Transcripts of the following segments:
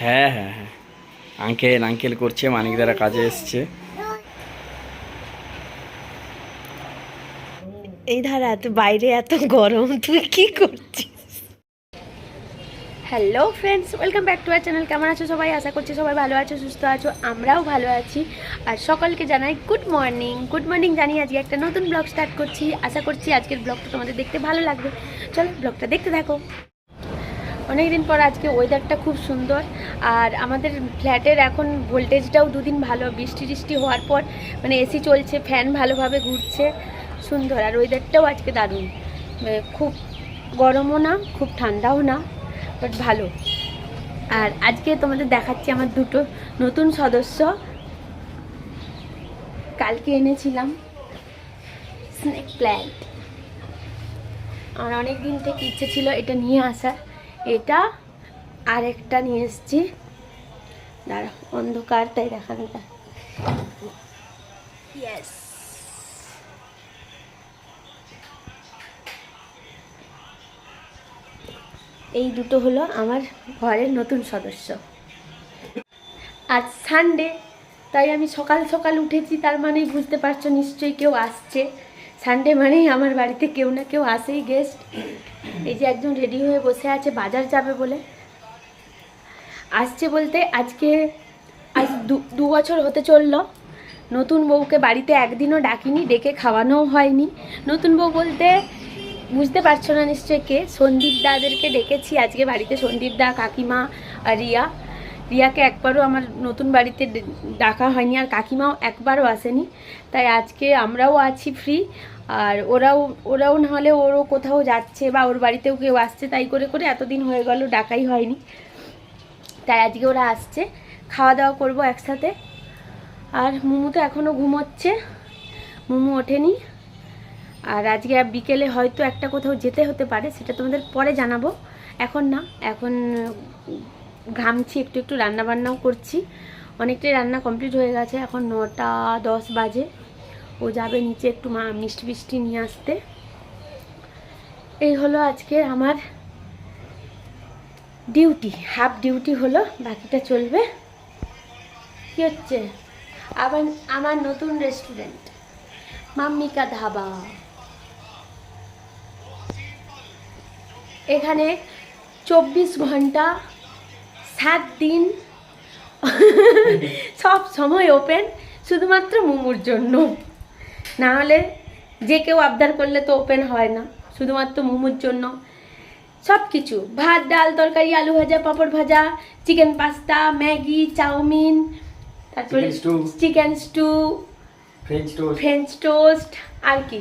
হ্যাঁ হ্যাঁ হ্যাঁ। আঙ্কেল আঙ্কেল করছে মানিক দ্বারা কাজে এসছে। এই ধারা এত বাইরে এত গরম তুই কি করছিস? Hello friends welcome back to our channel কেমন আছো সবাই? আশা করছি সবাই ভালো আছো সুস্থ আছো আমরাও ভালো আছি। আর সকলকে জানাই গুড মর্নিং গুড মর্নিং জানি আজকে একটা নতুন ব্লগ স্টার্ট করছি। আশা করছি আজকের ব্লগটা তোমাদের দেখতে ভালো লাগবে। চলো ব্লগটা দেখতে থাকো। অনেক দিন পর আজকে ওয়েদারটা খুব সুন্দর। আর আমাদের ফ্ল্যাটের এখন ভোল্টেজটাও দুদিন ভালো, বৃষ্টি টিষ্টি হওয়ার পর মানে এসি চলছে ফ্যান ভালোভাবে ঘুরছে, সুন্দর। আর ওয়েদারটাও আজকে দারুণ। খুব গরমও না, খুব ঠান্ডাও না বাট ভালো। আর আজকে তোমাদের দেখাচ্ছি আমার দুটো নতুন সদস্য। কালকে এনেছিলাম স্নেক প্ল্যান্ট আমার অনেক দিন থেকে ইচ্ছে ছিল এটা নিয়ে আসার। এটা আরেকটা নিয়ে এসেছি। দাঁড়া অন্ধকার তাই দেখানো যায় ইয়েস এই দুটো হলো আমার ঘরের নতুন সদস্য। আজ সানডে তাই আমি সকাল সকাল উঠেছি তার মানেই বুঝতে পারছ নিশ্চয়ই কেউ আসছে। সানডে মানেই আমার বাড়িতে কেউ না কেউ আসেই গেস্ট এই যে একজন রেডি হয়ে বসে আছে, বাজার যাবে বলে। আসছে বলতে আজকে, আজ দু- বছর হতে চলল। নতুন বউকে বাড়িতে একদিনও ডাকিনি, ডেকে খাওয়ানোও হয়নি। নতুন বউ বলতে বুঝতে পারছ না নিশ্চয়ই কে? সন্দীপ দাদেরকে ডেকেছি আজকে বাড়িতে সন্দীপ দা, কাকিমা, আর রিয়া। রিয়াকে একবারও আমার নতুন বাড়িতে ডাকা হয়নি, আর কাকিমাও একবারও আসেনি। তাই আজকে আমরাও আছি ফ্রি আর ওরাও ওরাও না হলে ওরও কোথাও যাচ্ছে বা ওর বাড়িতেও কেউ আসছে তাই করে করে এতদিন হয়ে গেল, ডাকাই হয়নি। তাই আজকে ওরা আসছে, খাওয়া দাওয়া করব একসাথে। আর মুমু তো এখনও ঘুমোচ্ছে, মুমু ওঠেনি। আর আজকে বিকেলে হয়তো একটা কোথাও যেতে হতে পারে, সেটা তোমাদের পরে জানাব। এখন না, এখন ঘামছি, একটু একটু রান্নাবান্নাও করছি। অনেকটাই রান্না কমপ্লিট হয়ে গেছে, এখন নটা দশ বাজে। ও যাবে নিচে একটু মা মিষ্টি মিষ্টি নিয়ে আসতে। এই হলো আজকে আমার ডিউটি, হাফ ডিউটি হলো, বাকিটা চলবে। কি হচ্ছে? আবার আমার নতুন রেস্টুরেন্ট, মাম্মিকা ধাবা। এখানে চব্বিশ ঘণ্টা, সাত দিন, সব সময় ওপেন শুধুমাত্র মোমোর জন্য। না হলে যে কেউ আবদার করলে তো ওপেন হয় না শুধুমাত্র মোমোর জন্য। সব কিছু ভাত ডাল তরকারি আলু ভাজা পাঁপড় ভাজা চিকেন পাস্তা ম্যাগি চাউমিন তারপরে চিকেন স্টু ফ্রেঞ্চ টোস্ট আর কি?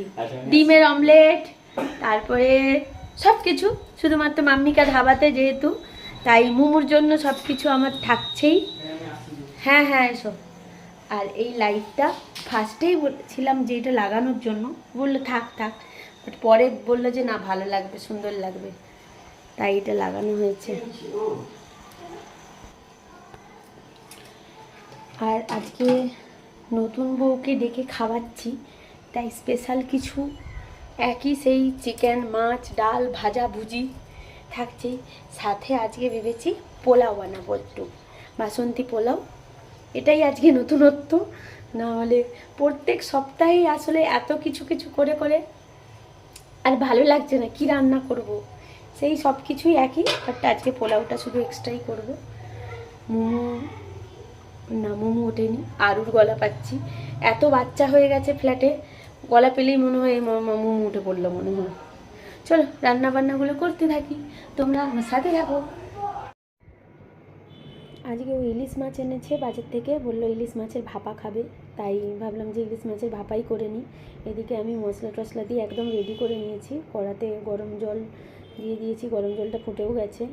ডিমের অমলেট তারপরে সব কিছু শুধুমাত্র মাম্মিকা ধাবাতে যেহেতু তাই মোমোর জন্য সব কিছু আমার থাকছেই। হ্যাঁ হ্যাঁ এসো। আর এই লাইটটা ফার্স্টেই বলেছিলাম যে এটা লাগানোর জন্য। বলল, থাক থাক। বাট পরে বলল যে, না, ভালো লাগবে, সুন্দর লাগবে। তাই এটা লাগানো হয়েছে। আর আজকে নতুন বউকে ডেকে খাওয়াচ্ছি। তাই স্পেশাল কিছু একই সেই চিকেন, মাছ, ডাল, ভাজা, ভুজি থাকছেই সাথে আজকে ভেবেছি পোলাও বানাবো একটু। বাসন্তী পোলাও এটাই আজকে নতুনত্ব। না হলে প্রত্যেক সপ্তাহেই আসলে এত কিছু কিছু করে করে আর ভালো লাগছে না, কি রান্না করব। সেই সব কিছুই একই বাট আজকে পোলাওটা শুধু এক্সট্রাই করব। মোমো, না, মোমো ওঠেনি, আরুর গলা পাচ্ছি। এত বাচ্চা হয়ে গেছে ফ্ল্যাটে গলা পেলেই মনে হয় মোমো উঠে পড়ল মনে হয়। চলো রান্না বান্নাগুলো করতে থাকি, তোমরা আমার সাথে থাকো। আজকে ও ইলিশ মাছ এনেছে, বাজার থেকে বলল, ইলিশ মাছের ভাপা খাবে। তাই ভাবলাম যে ইলিশ মাছের ভাপাই করে নিই। এদিকে আমি মশলা টশলা দিয়ে একদম রেডি করে নিয়েছি। কড়াতে গরম জল দিয়ে দিয়েছি, গরম জলটা ফুটেও গেছে।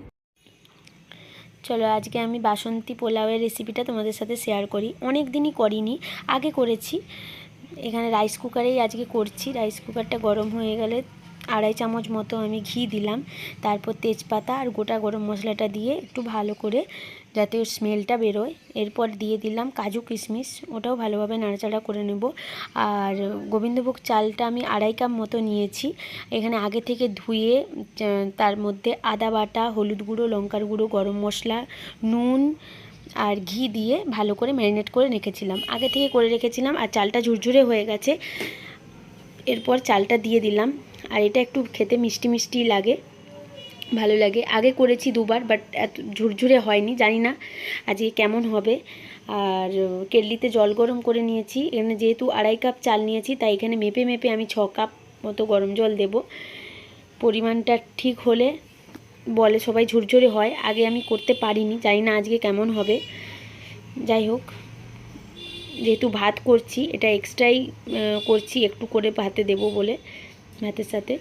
চলো, আজকে আমি বাসন্তী পোলাওয়ের রেসিপিটা তোমাদের সাথে শেয়ার করি। অনেক দিনই করিনি, আগে করেছি। এখানে রাইস কুকারেই আজকে করছি। রাইস কুকারটা গরম হয়ে গেলে আড়াই চামচ মতো আমি ঘি দিলাম। তারপর তেজপাতা আর গোটা গরম মশলাটা দিয়ে একটু ভালো করে যাতে ওর স্মেলটা বেরোয়। এরপর দিয়ে দিলাম কাজু কিশমিশ, ওটাও ভালোভাবে নাড়াচাড়া করে নেব। আর গোবিন্দভোগ চালটা আমি আড়াই কাপ মতো নিয়েছি। এখানে আগে থেকে ধুয়ে তার মধ্যে আদা বাটা, হলুদ গুঁড়ো, লঙ্কার গুঁড়ো, গরম মশলা, নুন আর ঘি দিয়ে ভালো করে ম্যারিনেট করে রেখেছিলাম। আগে থেকে করে রেখেছিলাম আর চালটা ঝুরঝুরে হয়ে গেছে। এরপর চালটা দিয়ে দিলাম। আর এটা একটু খেতে মিষ্টি মিষ্টি লাগে, ভালো লাগে। আগে করেছি দুবার বাট এত ঝুরঝুরে হয়নি, জানি না আজকে কেমন হবে। আর কেটলিতে জল গরম করে নিয়েছি, এখানে যেহেতু আড়াই কাপ চাল নিয়েছি, তাই এখানে মেপে মেপে আমি ছ কাপ মতো গরম জল দেব। পরিমাণটা ঠিক হলে বলে সবাই ঝুরঝুরে হয়, আগে আমি করতে পারিনি, জানি না আজকে কেমন হবে। যাই হোক, যেহেতু ভাত করছি, এটা এক্সট্রাই করছি, একটু করে ভাতে দেবো বলে। ভাতের সাথে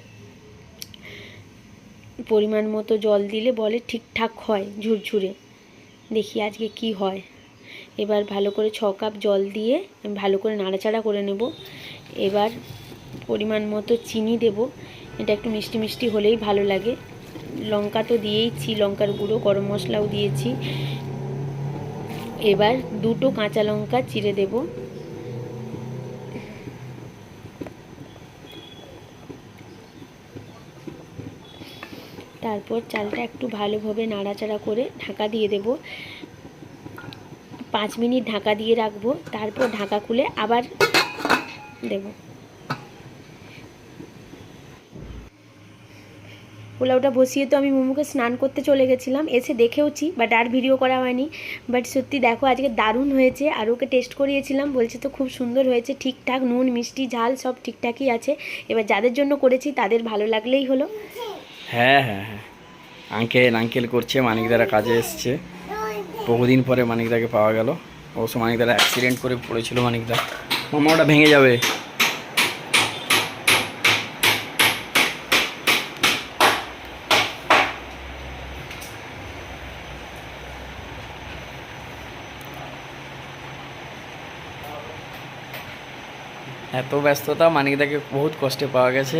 পরিমাণ মতো জল দিলে বলে ঠিকঠাক হয় ঝুরঝুরে। দেখি আজকে কি হয়। এবার ভালো করে ছ কাপ জল দিয়ে আমি ভালো করে নাড়াচাড়া করে নেব। এবার পরিমাণ মতো চিনি দেব। এটা একটু মিষ্টি মিষ্টি হলেই ভালো লাগে। লঙ্কা তো দিয়েইছি, লঙ্কার গুঁড়ো, গরম মশলাও দিয়েছি। এবার দুটো কাঁচা লঙ্কা চিড়ে দেব। তারপর চালটা একটু ভালোভাবে নাড়াচাড়া করে ঢাকা দিয়ে দেব। পাঁচ মিনিট ঢাকা দিয়ে রাখব, তারপর ঢাকা খুলে আবার দেব। পোলাওটা বসিয়ে তো আমি মোমোকে স্নান করতে চলে গেছিলাম, এসে দেখেওছি বাট আর ভিডিও করা হয়নি। বাট সত্যি দেখো, আজকে দারুণ হয়েছে, আর ওকে টেস্ট করিয়েছিলাম, বলছে তো খুব সুন্দর হয়েছে, ঠিকঠাক নুন, মিষ্টি, ঝাল সব ঠিকঠাকই আছে। এবার যাদের জন্য করেছি, তাদের ভালো লাগলেই হলো। হ্যাঁ হ্যাঁ হ্যাঁ। আঙ্কেল আঙ্কেল করছে, মানিকদারা কাজে এসছে। বহুদিন পরে মানিকদাকে পাওয়া গেল। অবশ্য মানিকদারা অ্যাক্সিডেন্ট করে পড়েছিল, মানিকদা। মামা, ওটা ভেঙে যাবে। এত ব্যস্ততা মানিকদাকে বহুত কষ্টে পাওয়া গেছে।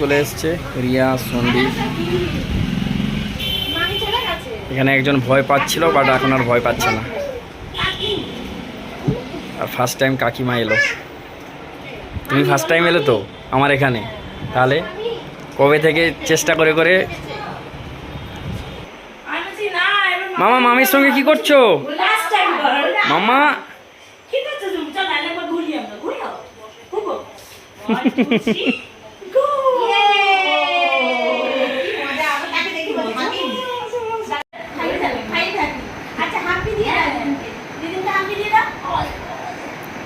চলে এসছে রিয়া সন্দীপ। এখানে একজন ভয় পাচ্ছিল বাট এখন আর ভয় পাচ্ছে না। আর ফার্স্ট টাইম কাকিমা এলো। তুমি ফার্স্ট টাইম এলো তো আমার এখানে। তাহলে কবে থেকে চেষ্টা করে করে? মামা মামির সঙ্গে কি করছ? মামা।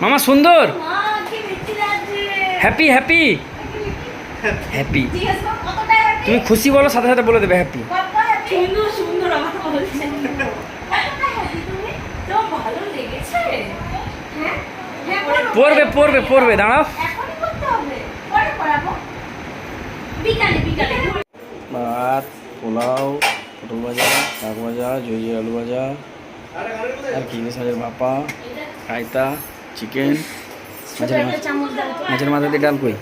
মামা সুন্দর? হ্যাপি হ্যাপি হ্যাপি তুমি খুশি বলো সাথে সাথে বলে দেবে হ্যাপি? হ্যাঁ? পড়বে পড়বে পড়বে দাঁড়াও। ভাত পোলাও পটল ভাজা শাক ভাজা জই আলু ভাজা আর কি সাজের ভাপা রায়তা। চিকেন মাছের মাথা দিয়ে ডাল কই?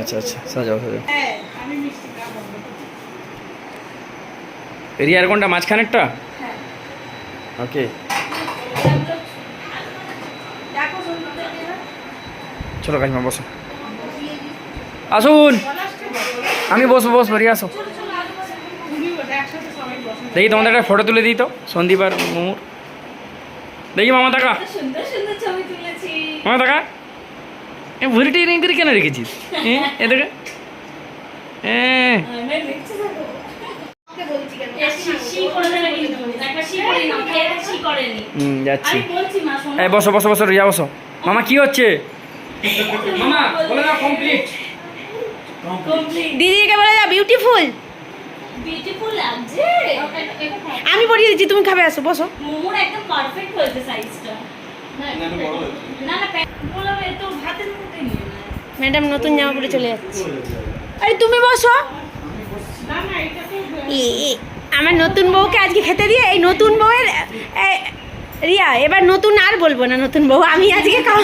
আচ্ছা আচ্ছা সাজাও সাজাও। এরিয়ার কোনটা মাঝখানেরটা? ওকে। চলো কাকিমা বসো। আসুন। আমি বসবো বসবো রিয়া আসো। দেখি তোমাদের একটা ফটো তুলে দিই তো। সন্দীপ আর মোমোর দেখি মামা টাকা সুন্দর সুন্দর ছবি তুলেছি। মামা টাকা এ ভুড়িটি রিং করে কেন রেখেছিস? হ্যাঁ এ দেখে। হ্যাঁ যাচ্ছি। এই বসো বসো বসো রিয়া বসো। মামা কি হচ্ছে? মামা বলে দাও কমপ্লিট Complete. দিদিকে বলে যা বিউটিফুল Beautiful লাগছে। আমি পরিয়ে দিচ্ছি তুমি খাবে আসো বসো। মোমোর একদম পারফেক্ট হয়েছে সাইজটা না না বলবে তো ভাতের মধ্যে নিয়ে ম্যাডাম নতুন জামা পরে চলে যাচ্ছে। আরে তুমি বসো। না না এটা তো এ, এ, আমার নতুন বউকে আজকে খেতে দিয়ে এই নতুন বউয়ের এ, রিয়া এবার নতুন আর বলব না নতুন বউ। আমি আজকে খাওয়া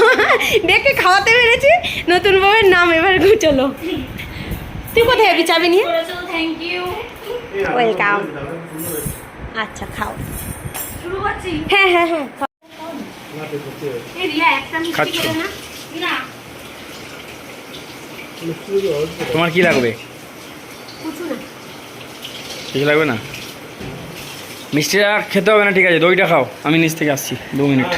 দেখে খাওয়াতে পেরেছি নতুন বউয়ের নাম এবার চলো। তুই কোথায় যাবি চাবি নিয়ে? থ্যাংক ইউ ওয়েলকাম আচ্ছা খাও। শুরু করছি? হ্যাঁ হ্যাঁ হ্যাঁ এই রিয়া একটা মিষ্টি খাচ্ছো? খেলে না না তোমার কি লাগবে? কিছু না লাগবে না? মিষ্টিটা খেতে হবে না ঠিক আছে দইটা খাও। আমি নিচ থেকে আসছি দু মিনিট।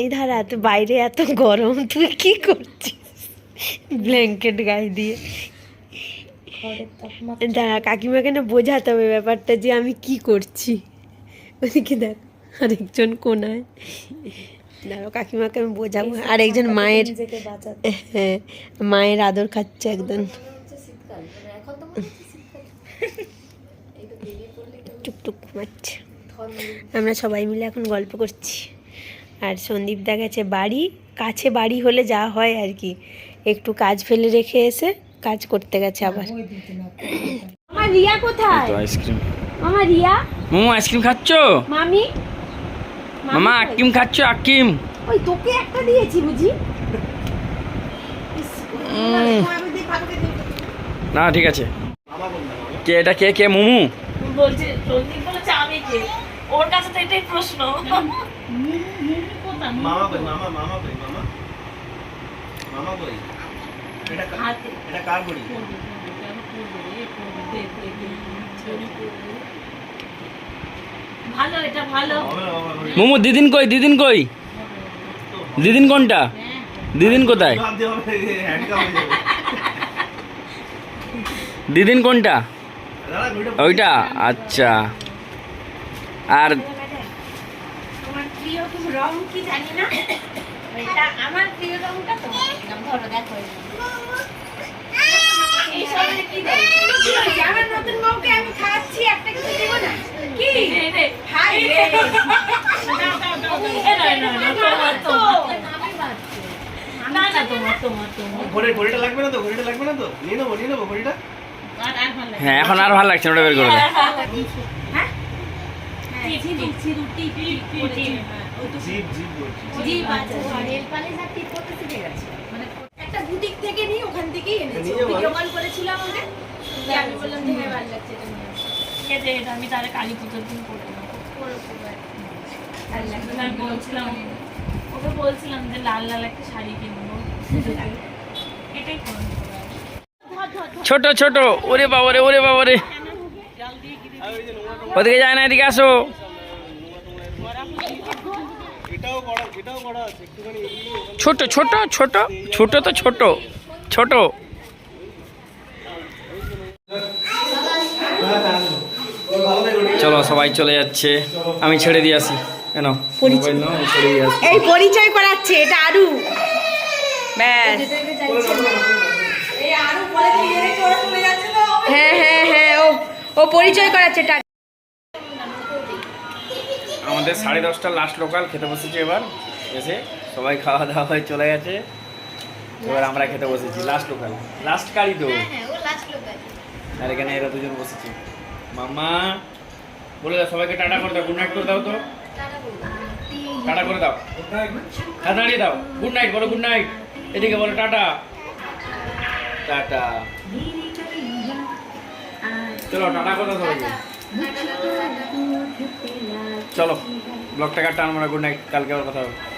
এই ধারা এত বাইরে এত গরম তুই কি করছিস? ব্ল্যাঙ্কেট গায়ে দিয়ে। দাঁড়া কাকিমাকে না বোঝাতে হবে ব্যাপারটা যে আমি কি করছি। ওদিকে দেখ আরেকজন কোনায়। দাঁড়াও কাকিমাকে আমি বোঝাবো। আরেকজন মায়ের হ্যাঁ মায়ের আদর খাচ্ছে একদম। টুকটুক ঘুমাচ্ছে। আমরা সবাই মিলে এখন গল্প করছি। আর সন্দীপ দা গেছে বাড়ি কাছে বাড়ি হলে যা হয় আর কি। একটু কাজ ফেলে রেখে এসে কাজ করতে গেছে আবার। আমার রিয়া কোথায়? আইসক্রিম। মামা রিয়া? মোমো আইসক্রিম খাচ্ছ? মামি? মামা আকিম খাচ্ছ? আকিম ওই তোকে একটা দিয়েছি বুঝি? না ঠিক আছে। কে এটা? কে কে? মোমো? বলছে সন্দীপ বলেছে আমি কে? ওর কাছে তো এটাই প্রশ্ন। মামা কই মামা মামা কই মামা। মামা কই এটা এটা কার বড়ি? ভালো এটা ভালো। হবে না বাবা বড়ি। মোমো দিদিন কই দিদিন কই? দিদিন কোনটা? দিদিন কোথায়? দিদিন কোনটা? ওইটা? আচ্ছা। আর তোমার প্রিয় রং কি জানি না? এটা আমার প্রিয় রংটা তো। ধরো দেখো এই সবে কি দেয় আমার নতুন বউকে আমি খাচ্ছি একটা কিছু দেবো না? কি? হাই রে। না না না তোমার তোমার না না তোমার তোমার তোমার। ঘড়ি ঘড়িটা লাগবে না তো? ঘড়িটা লাগবে না তো? নিয়ে নেব নিয়ে নেব ঘড়িটা? হ্যাঁ এখন আর ভালো লাগছে ওটা বের করে দাও। হ্যাঁ। একটা বুটিক থেকে ওখান থেকেই এনেছি। ভিডিও কল আমাকে। আমি বললাম যে হ্যাঁ ভালো লাগছে এটা নিয়ে খেতে এটা আমি তাহলে কালী পুজোর দিন করে নেব। আমি বলছিলাম ওকে বলছিলাম যে লাল লাল একটা শাড়ি কিনবো। এটাই করব। ছোট ছোট। ওরে বাবারে ওরে বাবারে। ওদিকে যায় না এদিকে আসো এটাও বড় এটাও বড় আছে একটুখানি এগিয়ে ওখানে ছোট ছোট ছোট ছোট তো ছোট ছোট। চলো সবাই চলে যাচ্ছে। আমি ছেড়ে দিয়ে আসি। কেন? এই পরিচয় করাচ্ছে এটা আরু। ব্যাস। হ্যাঁ হ্যাঁ হ্যাঁ ও ও পরিচয় করাচ্ছে আমাদের সাড়ে দশটা লাস্ট লোকাল খেতে বসেছি এবার। এসে সবাই খাওয়া দাওয়া হয়ে চলে গেছে। এবার আমরা খেতে বসেছি লাস্ট লোকাল লাস্ট কারি তো আর এখানে এরা দুজন বসেছে। মামা বলে দাও সবাইকে টাটা করে দাও গুড নাইট করে দাও তো। টাটা করে দাও। হাত দাঁড়িয়ে দাও। গুড নাইট বলো গুড নাইট এদিকে বলো টাটা। টাটা। চলো টাটা করে দাও সবাইকে। চলো ব্লগটা কাটটা আমরা গুড নাইট কালকে আবার কথা হবে।